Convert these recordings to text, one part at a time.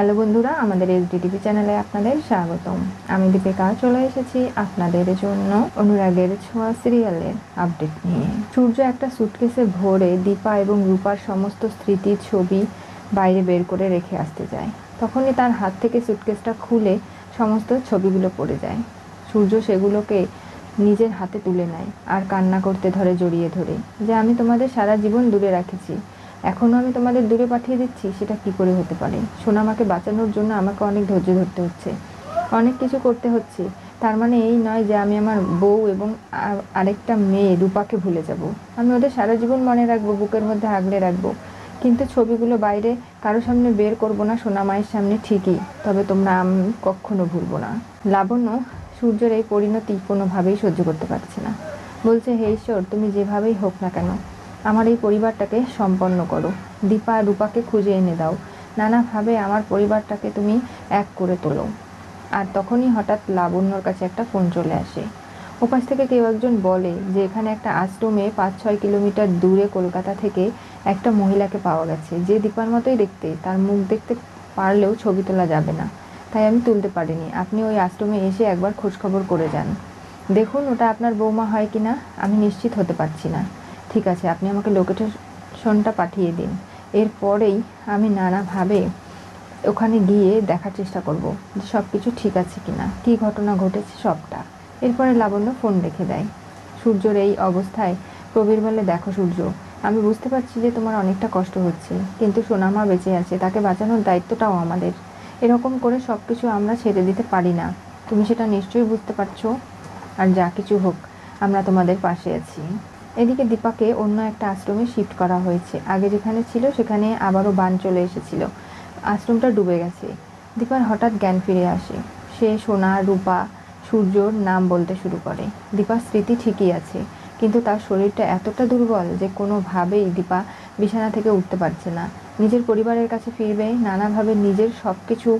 Hello বন্ধুরা, আমাদের S SDTV চ্যানেলে আপনাদের স্বাগতম। আমি দীপিকা, চলে এসেছি আপনাদের জন্য অনুরাগের ছোঁয়া সিরিয়ালের আপডেট নিয়ে। সূর্য একটা সুটকেসে ভরে দীপা এবং রূপার সমস্ত স্মৃতি, ছবি বাইরে বের করে রেখে আসতে যায়। তখনই তার হাত থেকে সুটকেসটা খুলে সমস্ত ছবিগুলো পড়ে যায়। সূর্য সেগুলোকে নিজের হাতে তুলে নেয় আর কান্না করতে ধরে জড়িয়ে ধরে, যে আমি তোমাদের সারা জীবন দূরে রাখেছি। এখনও আমি তোমাদের দূরে পাঠিয়ে দিচ্ছি, সেটা কি করে হতে পারে? সোনামাকে বাঁচানোর জন্য আমাকে অনেক ধৈর্য ধরতে হচ্ছে। অনেক কিছু করতে হচ্ছে। তার মানে এই নয় যে আমি আমার বউ এবং আরেকটা মেয়ে রূপাকে ভুলে যাব। আমি ওদের সারা জীবন মনে রাখব, বুকের মধ্যে আগলে রাখব। কিন্তু ছবিগুলো বাইরে কারও সামনে বের করব না সোনামায়ের সামনে ঠিকই। তবে তোমরা আমি, কখনো ভুলবো না। লাবণ্য সূর্যের এই পরিণতি কোনোভাবেই সহ্য করতে পারছে না। বলছে, হে ঈশ্বর, তুমি যেভাবেই হোক না কেন আমার এই পরিবারটাকে সম্পন্ন করো। দীপা রূপাকে খুঁজে এনে দাও। নানাভাবে আমার পরিবারটাকে তুমি এক করে তোলো। আর তখনই হঠাৎ লাবণ্যর কাছে একটা ফোন চলে আসে। ওপাশ থেকে কেউ একজন বলে যে, এখানে একটা আশ্রমে পাঁচ ছয় কিলোমিটার দূরে কলকাতা থেকে একটা মহিলাকে পাওয়া গেছে। যে দীপার মতোই দেখতে, তার মুখ দেখতে পারলেও ছবি তোলা যাবে না। তাই আমি তুলতে পারিনি। আপনি ওই আশ্রমে এসে একবার খোঁজখবর করে যান। দেখুন, ওটা আপনার বৌমা হয় কি না আমি নিশ্চিত হতে পারছি না। ঠিক আছে, আপনি আমাকে লোকেশনটা পাঠিয়ে দিন। এরপরেই আমি নানাভাবে ওখানে গিয়ে দেখার চেষ্টা করব যে সব কিছু ঠিক আছে কি না কী ঘটনা ঘটেছে সবটা। এরপরে লাবণ্য ফোন রেখে দেয়। সূর্যর এই অবস্থায় প্রবীর বলে, দেখো সূর্য, আমি বুঝতে পারছি যে তোমার অনেকটা কষ্ট হচ্ছে, কিন্তু সোনামা বেঁচে আছে, তাকে বাঁচানোর দায়িত্বটাও আমাদের। এরকম করে সব কিছু আমরা ছেড়ে দিতে পারি না। তুমি সেটা নিশ্চয়ই বুঝতে পারছ? আর যা কিছু হোক, আমরা তোমাদের পাশে আছি। এদিকে দীপাকে অন্য একটা আশ্রমে শিফট করা হয়েছে। আগে যেখানে ছিল, সেখানে আবারও বান চলে এসেছিল। আশ্রমটা ডুবে গেছে। দীপার হঠাৎ জ্ঞান ফিরে আসে। সে সোনা, রূপা, সূর্যর নাম বলতে শুরু করে। দীপার স্মৃতি ঠিকই আছে, কিন্তু তার শরীরটা এতটা দুর্বল যে কোনোভাবেই দীপা বিছানা থেকে উঠতে পারছে না। নিজের পরিবারের কাছে ফিরবে, নানাভাবে নিজের সব কিছু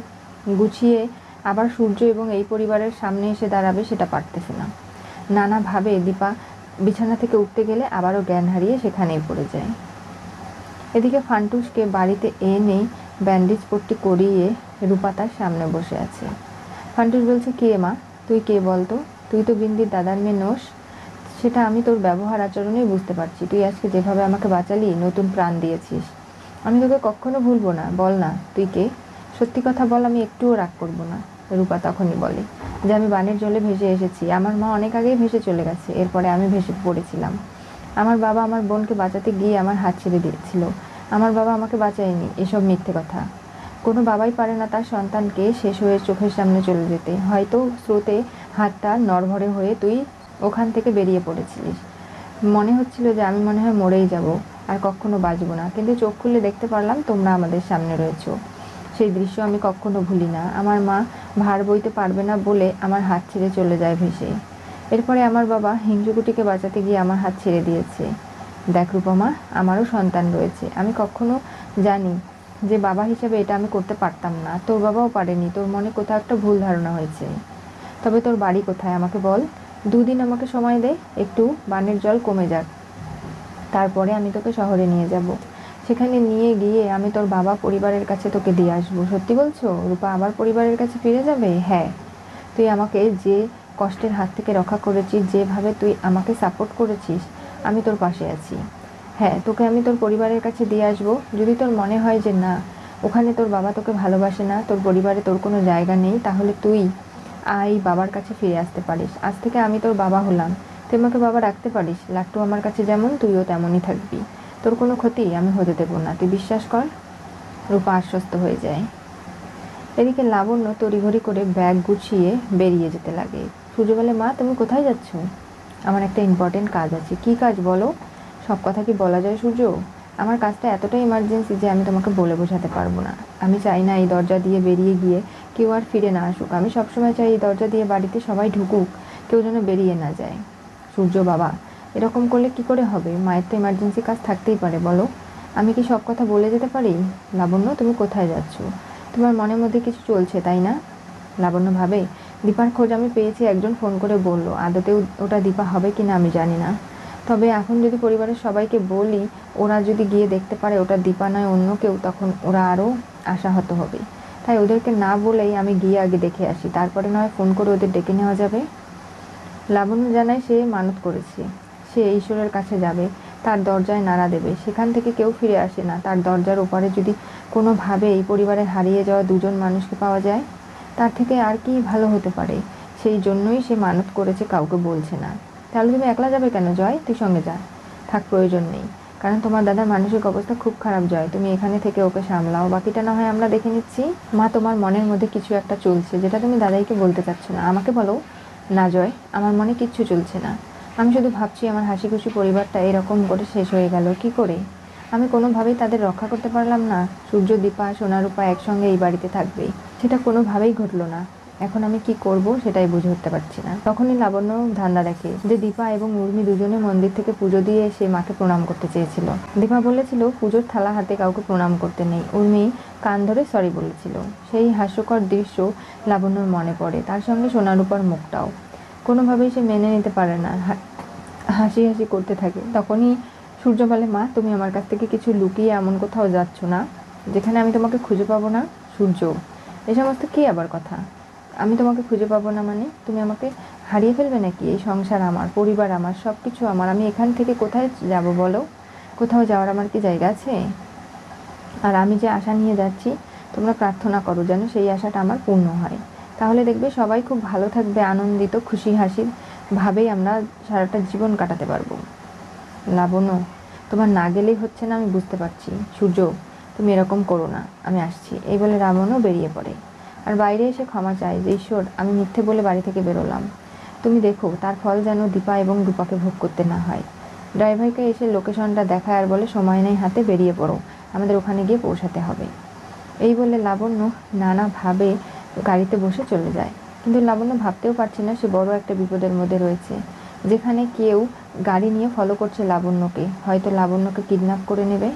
গুছিয়ে আবার সূর্য এবং এই পরিবারের সামনে এসে দাঁড়াবে, সেটা পারতেছে না। নানাভাবে দীপা বিছানা থেকে উঠতে গেলে আবারও জ্ঞান হারিয়ে সেখানেই পড়ে যায়। এদিকে ফান্টুসকে বাড়িতে এনে ব্যান্ডেজ পট্টি করিয়ে রূপা তার সামনে বসে আছে। ফান্টুস বলছে, কে মা? তুই কে বলতো? তুই তো বিন্দির দাদার মেয়ে নোস। সেটা আমি তোর ব্যবহার আচরণেই বুঝতে পারছি। তুই আজকে যেভাবে আমাকে বাঁচালি, নতুন প্রাণ দিয়েছিস। আমি তোকে কখনো ভুলবো না। বল না, তুই কে? সত্যি কথা বল, আমি একটুও রাগ করব না। রূপা তখনই বলে যে আমি বানের জলে ভেসে এসেছি। আমার মা অনেক আগেই ভেসে চলে গেছে। এরপরে আমি ভেসে পড়েছিলাম। আমার বাবা আমার বোনকে বাঁচাতে গিয়ে আমার হাত ছেড়ে দিয়েছিল। আমার বাবা আমাকে বাঁচায়নি। এসব মিথ্যে কথা। কোনো বাবাই পারে না তার সন্তানকে শেষ হয়ে চোখের সামনে চলে যেতে। হয়তো স্রোতে হাতটা নড়ভরে হয়ে তুই ওখান থেকে বেরিয়ে পড়েছিলিস। মনে হচ্ছিল যে আমি মনে হয় মরেই যাব। আর কখনো বাঁচবো না। কিন্তু চোখ খুলে দেখতে পারলাম তোমরা আমাদের সামনে রয়েছো। সেই দৃশ্য আমি কখনো ভুলি না। আমার মা ভার বইতে পারবে না বলে আমার হাত ছেড়ে চলে যায় ভেসে। এরপরে আমার বাবা হিংসুকুটিকে বাঁচাতে গিয়ে আমার হাত ছেড়ে দিয়েছে। দেখ রূপমা, আমারও সন্তান রয়েছে। আমি কখনো জানি যে বাবা হিসেবে এটা আমি করতে পারতাম না। তোর বাবাও পারেনি। তোর মনে কোথাও একটা ভুল ধারণা হয়েছে। তবে তোর বাড়ি কোথায়? আমাকে বল। দুদিন আমাকে সময় দে। একটু বানের জল কমে যাক। তারপরে আমি তোকে শহরে নিয়ে যাব। সেখানে নিয়ে গিয়ে আমি তোর বাবা পরিবারের কাছে তোকে দিয়ে আসব। সত্যি বলছো? রূপা আবার পরিবারের কাছে ফিরে যাবে? হ্যাঁ। তুই আমাকে যে কষ্টের হাত থেকে রক্ষা করেছিস, যেভাবে তুই আমাকে সাপোর্ট করেছিস, আমি তোর পাশে আছি। হ্যাঁ তোকে আমি তোর পরিবারের কাছে দিয়ে আসব। যদি তোর মনে হয় যে না, ওখানে তোর বাবা তোকে ভালোবাসে না, তোর পরিবারে তোর কোনো জায়গা নেই, তাহলে তুই আই বাবার কাছে ফিরে আসতে পারিস। আজ থেকে আমি তোর বাবা হলাম। তুই আমাকে বাবা রাখতে পারিস? লাট্টু আমার কাছে যেমন, তুইও তেমনই থাকবি। তোর কোনো ক্ষতি? আমি হতে দেবো না। তুই বিশ্বাস কর, রূপা আশ্বস্ত হয়ে যায়। এদিকে লাবণ্য তড়িঘড়ি করে ব্যাগ গুছিয়ে বেরিয়ে যেতে লাগে। সূর্য বলে, মা, তুমি কোথায় যাচ্ছ? আমার একটা ইম্পর্টেন্ট কাজ আছে। কি কাজ বলো? সব কথা কি বলা যায় সূর্য? আমার কাজটা এতটাই ইমার্জেন্সি যে আমি তোমাকে বলে বোঝাতে পারব না। আমি চাই না এই দরজা দিয়ে বেরিয়ে গিয়ে কেউ আর ফিরে না আসুক। আমি সবসময় চাই এই দরজা দিয়ে বাড়িতে সবাই ঢুকুক, কেউ যেন বেরিয়ে না যায়। সূর্য বাবা এরকম করলে কি করে হবে? মায়ের তো ইমার্জেন্সি কাজ থাকতেই পারে, বলো। আমি কি সব কথা বলে যেতে পারি? লাবণ্য, তুমি কোথায় যাচ্ছ? তোমার মনের মধ্যে কিছু চলছে, তাই না? লাবণ্য ভাবে, দীপার খোঁজ আমি পেয়েছি, একজন ফোন করে বলল, আদতে ওটা দীপা হবে কি না আমি জানি না। তবে এখন যদি পরিবারের সবাইকে বলি, ওরা যদি গিয়ে দেখতে পারে ওটা দীপা নয় অন্য কেউ, তখন ওরা আরও আশাহত হবে। তাই ওদেরকে না বলেই আমি গিয়ে আগে দেখে আসি। তারপরে নয় ফোন করে ওদের ডেকে নেওয়া যাবে? লাবণ্য জানায় সে মানত করেছে। সে ঈশ্বরের কাছে যাবে, তার দরজায় নাড়া দেবে। সেখান থেকে কেউ ফিরে আসে না। তার দরজার ওপারে যদি কোনোভাবে এই পরিবারে হারিয়ে যাওয়া দুজন মানুষকে পাওয়া যায়, তার থেকে আর কি ভালো হতে পারে? সেই জন্যই সে মানত করেছে, কাউকে বলছে না। তাহলে তুমি একলা যাবে কেন, জয়? তুই সঙ্গে যা। থাক, প্রয়োজন নেই। কারণ তোমার দাদার মানসিক অবস্থা খুব খারাপ, জয়। তুমি এখানে থেকে ওকে সামলাও। বাকিটা না হয় আমরা দেখে নিচ্ছি। মা, তোমার মনের মধ্যে কিছু একটা চলছে, যেটা তুমি দাদাইকে বলতে চাচ্ছ না। আমাকে বলো। না, জয়, আমার মনে কিচ্ছু চলছে না। আমি শুধু ভাবছি আমার হাসি খুশি পরিবারটা এরকম করে শেষ হয়ে গেল, কি করে? আমি কোনোভাবেই তাদের রক্ষা করতে পারলাম না। সূর্য, দীপা সোনারূপা একসঙ্গে এই বাড়িতে থাকবে। সেটা কোনোভাবেই ঘটলো না। এখন আমি কি করব সেটাই বুঝে উঠতে পারছি না। তখনই লাবণ্য ধান্দা দেখে যে দীপা এবং উর্মি দুজনে মন্দির থেকে পুজো দিয়ে এসে মাকে প্রণাম করতে চেয়েছিল। দীপা বলেছিল, পুজোর থালা হাতে কাউকে প্রণাম করতে নেই। উর্মি কান ধরে সরি বলেছিল। সেই হাস্যকর দৃশ্য লাবণ্যর মনে পড়ে। তার সঙ্গে সোনারূপার মুখটাও। কোনোভাবেই সে মেনে নিতে পারে না। হাসি হাসি করতে থাকে। তখনই সূর্য বলে মা, তুমি আমার কাছ থেকে কিছু লুকিয়ে এমন কোথাও যাচ্ছ না, যেখানে আমি তোমাকে খুঁজে পাবো না, সূর্য। এ সমস্ত কী আবার কথা? আমি তোমাকে খুঁজে পাবো না মানে? তুমি আমাকে হারিয়ে ফেলবে নাকি? এই সংসার আমার, পরিবার আমার সব কিছু আমার। আমি এখান থেকে কোথায় যাব বলো? কোথাও যাওয়ার আমার কি জায়গা আছে? আর আমি যে আশা নিয়ে যাচ্ছি, তোমরা প্রার্থনা করো যেন সেই আশাটা আমার পূর্ণ হয়। তাহলে দেখবে সবাই খুব ভালো থাকবে, আনন্দিত, খুশি, হাসির ভাবেই আমরা সারাটা জীবন কাটাতে পারব। লাবণ্য তোমার না গেলেই হচ্ছে না, আমি বুঝতে পারছি। সূর্য, তুমি এরকম করো না, আমি আসছি। এই বলে রাবণও বেরিয়ে পড়ে। আর বাইরে এসে ক্ষমা চায় যে, ঈশ্বর, আমি মিথ্যে বলে বাড়ি থেকে বেরোলাম। তুমি দেখো, তার ফল যেন দীপা এবং রূপাকে ভোগ করতে না হয়। ড্রাইভারকে এসে লোকেশনটা দেখায় আর বলে, সময় নেই, হাতে বেরিয়ে পড়ো। আমাদের ওখানে গিয়ে পৌঁছাতে হবে। এই বলে লাবণ্য নানাভাবে গাড়িতে বসে চলে যায়। কিন্তু লাবণ্য ভাবতেও পারছে না সে বড় একটা বিপদের মধ্যে রয়েছে। যেখানে কেউ গাড়ি নিয়ে ফলো করছে লাবণ্যকে। হয়তো লাবণ্যকে কিডন্যাপ করে নেবে।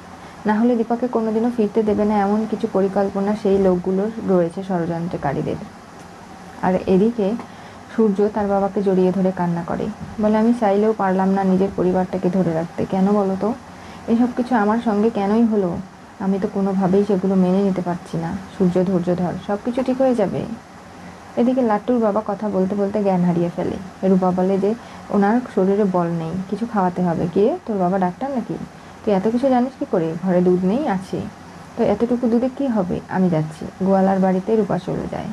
না হলে দীপাকে কোনোদিনও ফিরতে দেবে না, এমন কিছু পরিকল্পনা সেই লোকগুলোর রয়েছে ষড়যন্ত্রকারীদের। আর এদিকে সূর্য তার বাবাকে জড়িয়ে ধরে কান্না করে। বলে, আমি চাইলেও পারলাম না নিজের পরিবারটাকে ধরে রাখতে। কেন বলো তো? এসব কিছু আমার সঙ্গে কেনই হলো? আমি তো কোনোভাবেই সেগুলো মেনে নিতে পারছি না। সূর্য, ধৈর্য ধর সব কিছু ঠিক হয়ে যাবে। এদিকে লাট্টুর বাবা কথা বলতে বলতে জ্ঞান হারিয়ে ফেলে। রূপা বলে যে, ওনার শরীরে বল নেই, কিছু খাওয়াতে হবে কে তোর বাবা ডাক্তার নাকি? তুই এত কিছু জানিস কি করে? ঘরে দুধ নেই আছে। তো এতটুকু দুধে কি হবে? আমি যাচ্ছি। গোয়ালার বাড়িতে রূপা চলে যায়।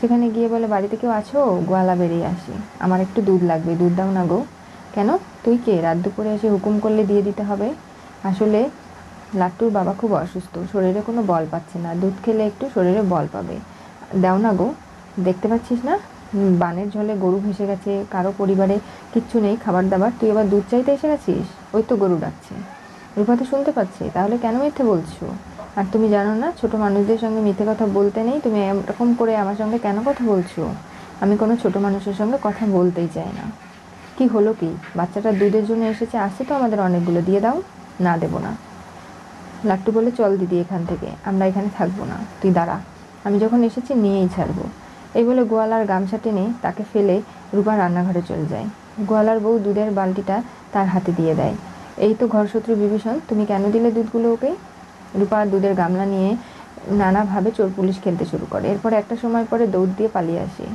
সেখানে গিয়ে বলে, বাড়িতে কেউ আছো? গোয়ালা বেরিয়ে আসি। আমার একটু দুধ লাগবে, দুধ দাও না গো। কেন? তুই কে? রাত দুপুরে এসে হুকুম করলে দিয়ে দিতে হবে? আসলে লাট্টুর বাবা খুব অসুস্থ, শরীরে কোনো বল পাচ্ছে না। দুধ খেলে একটু শরীরে বল পাবে। দাও না গো। দেখতে পাচ্ছিস না? বানের ঝলে গরু ভেসে গেছে, কারও পরিবারে কিচ্ছু নেই খাবার দাবার তুই এবার দুধ চাইতে এসে গেছিস? ওই তো গরু ডাকছে। রূপা তো শুনতে পাচ্ছে, তাহলে কেন মিথ্যে বলছো? আর তুমি জানো না, ছোট মানুষদের সঙ্গে মিথ্যে কথা বলতে নেই, তুমি এরকম করে আমার সঙ্গে কেন কথা বলছো? আমি কোনো ছোট মানুষের সঙ্গে কথা বলতেই চাই না। কি হলো কি? বাচ্চাটা দুধের জন্য এসেছে, আসছে তো আমাদের অনেকগুলো, দিয়ে দাও। না, দেবো না। লাট্টু বলে, চল দিদি এখান থেকে, আমরা এখানে থাকব না। তুই দাঁড়া, আমি যখন এসেছি নিয়েই ছাড়বো। এই বলে গোয়ালার গামছা টেনে তাকে ফেলে রূপা রান্নাঘরে চলে যায়। গোয়ালার বউ দুধের বালতিটা তার হাতে দিয়ে দেয়। এই তো ঘরশত্রু বিভীষণ, তুমি কেন দিলে দুধগুলো ওকে? রূপা দুধের গামলা নিয়ে নানাভাবে চোর পুলিশ খেলতে শুরু করে। এরপর একটা সময় পরে দৌড় দিয়ে পালিয়ে আসে।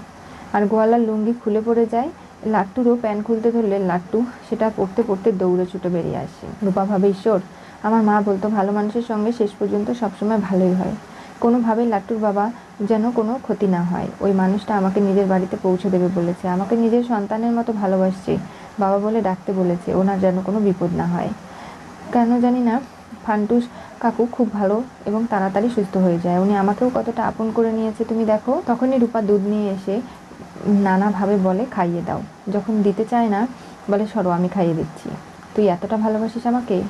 আর গোয়ালার লুঙ্গি খুলে পড়ে যায়। লাট্টুরও প্যান্ট খুলতে ধরলে লাট্টু, সেটা পড়তে পড়তে দৌড়ে ছুটে বেরিয়ে আসে। রূপা ভাবে, ঈশ্বর, আমার মা বলতো ভালো মানুষের সঙ্গে শেষ পর্যন্ত সবসময় ভালোই হয়। কোনোভাবেই লাট্টুর বাবা যেন কোনো ক্ষতি না হয়। ওই মানুষটা আমাকে নিজের বাড়িতে পৌঁছে দেবে বলেছে। আমাকে নিজের সন্তানের মতো ভালোবাসছে, বাবা বলে ডাকতে বলেছে, ওনার যেন কোনো বিপদ না হয়। কেন জানি না, ফান্টুস কাকু খুব ভালো এবং তাড়াতাড়ি সুস্থ হয়ে যায়। উনি আমাকেও কতটা আপন করে নিয়েছে, তুমি দেখো। তখনই রূপা দুধ নিয়ে এসে নানাভাবে বলে, খাইয়ে দাও। যখন দিতে চায় না, বলে, সরো, আমি খাইয়ে দিচ্ছি। তুই এতটা ভালোবাসিস আমাকে?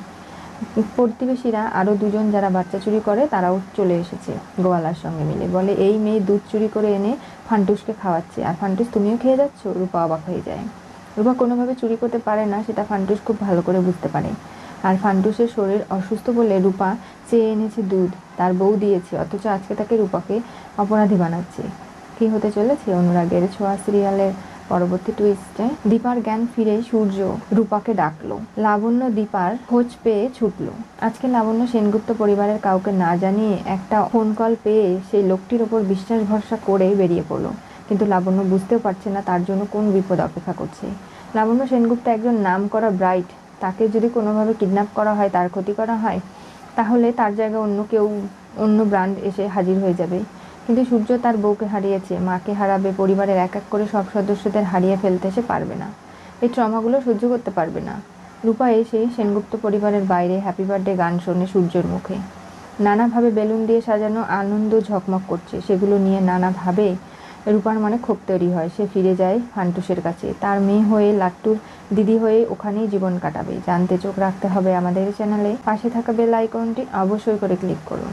প্রতিবেশীরা আরও দুজন যারা বাচ্চা চুরি করে, তারাও চলে এসেছে গোয়ালার সঙ্গে মিলে। বলে, এই মেয়ে দুধ চুরি করে এনে ফান্টুসকে খাওয়াচ্ছে। আর ফান্টুস, তুমিও খেয়ে যাচ্ছ? রূপা অবাক হয়ে যায়। রূপা কোনোভাবে চুরি করতে পারে না, সেটা ফান্টুস খুব ভালো করে বুঝতে পারে। আর ফান্টুসের শরীর অসুস্থ বলে রূপা চেয়ে এনেছে দুধ। তার বউ দিয়েছে, অথচ আজকে তাকে রূপাকে অপরাধী বানাচ্ছে। কি হতে চলেছে অনুরাগের ছোঁয়া সিরিয়ালের পরবর্তী টুইস্টে দীপার জ্ঞান ফিরে সূর্য রূপাকে ডাকলো। লাবণ্য দীপার খোঁজ পেয়ে ছুটলো। আজকে লাবণ্য সেনগুপ্ত পরিবারের কাউকে না জানিয়ে একটা ফোন কল পেয়ে সেই লোকটির ওপর বিশ্বাস ভরসা করে বেরিয়ে পড়ল। কিন্তু লাবণ্য বুঝতেও পারছে না তার জন্য কোন বিপদ অপেক্ষা করছে। লাবণ্য সেনগুপ্ত একজন নাম করা ব্রাইট তাকে যদি কোনোভাবে কিডন্যাপ করা হয়, তার ক্ষতি করা হয়, তাহলে তার জায়গায় অন্য কেউ, অন্য ব্র্যান্ড এসে হাজির হয়ে যাবে। কিন্তু সূর্য তার বউকে হারিয়েছে, মাকে হারাবে, পরিবারের এক এক করে সব সদস্যদের হারিয়ে ফেলতে সে পারবে না। এই ট্রমাগুলো সহ্য করতে পারবে না। রূপা এসে সেনগুপ্ত পরিবারের বাইরে হ্যাপি বার্থডে গান শোনে সূর্যের মুখে। নানাভাবে বেলুন দিয়ে সাজানো আনন্দ ঝকমক করছে। সেগুলো নিয়ে নানাভাবে রূপার মনে ক্ষোভ তৈরি হয়। সে ফিরে যায় ফান্টুসের কাছে। তার মেয়ে হয়ে লাট্টুর দিদি হয়ে ওখানেই জীবন কাটাবে। জানতে চোখ রাখতে হবে আমাদের চ্যানেলে। পাশে থাকা বেল আইকনটি অবশ্যই করে ক্লিক করুন।